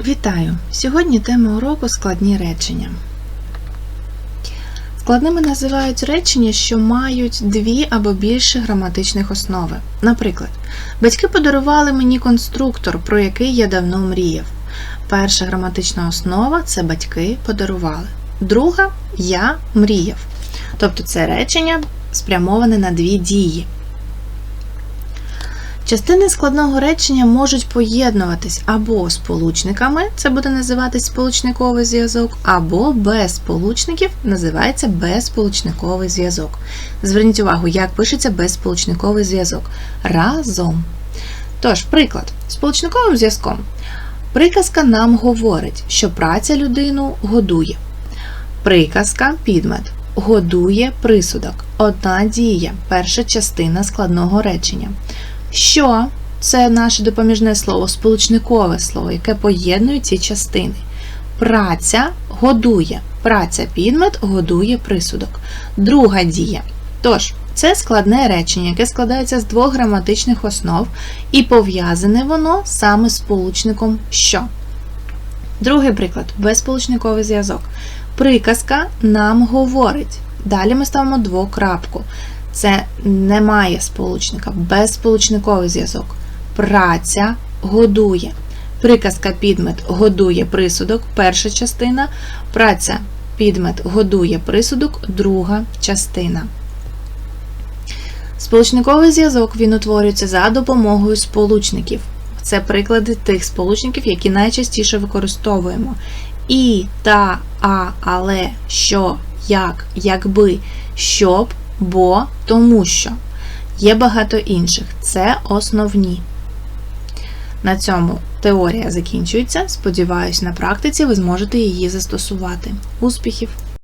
Вітаю! Сьогодні тема уроку складні речення. Складними називають речення, що мають дві або більше граматичних основи. Наприклад, батьки подарували мені конструктор, про який я давно мріяв. Перша граматична основа це батьки подарували. Друга я мріяв. Тобто це речення спрямоване на дві дії. Частини складного речення можуть поєднуватись або сполучниками, це буде називатись сполучниковий зв'язок, або без сполучників називається безсполучниковий зв'язок. Зверніть увагу, як пишеться безсполучниковий зв'язок. Разом. Тож, приклад, сполучниковим зв'язком. Приказка нам говорить, що праця людину годує. Приказка підмет. Годує присудок. Одна дія, перша частина складного речення. Що це наше допоміжне слово, сполучникове слово, яке поєднує ці частини. Праця годує. Праця підмет годує присудок. Друга дія. Тож, це складне речення, яке складається з двох граматичних основ, і пов'язане воно саме сполучником що. Другий приклад безсполучниковий зв'язок. Приказка нам говорить. Далі ми ставимо двокрапку. Це немає сполучника, безсполучниковий зв'язок. Праця годує. Приказка підмет годує присудок, перша частина. Праця підмет годує присудок, друга частина. Сполучниковий зв'язок він утворюється за допомогою сполучників. Це приклади тих сполучників, які найчастіше використовуємо. І, та, а, але, що, як, якби, щоб, бо, тому що. Є багато інших. Це основні. На цьому теорія закінчується. Сподіваюсь, на практиці ви зможете її застосувати. Успіхів!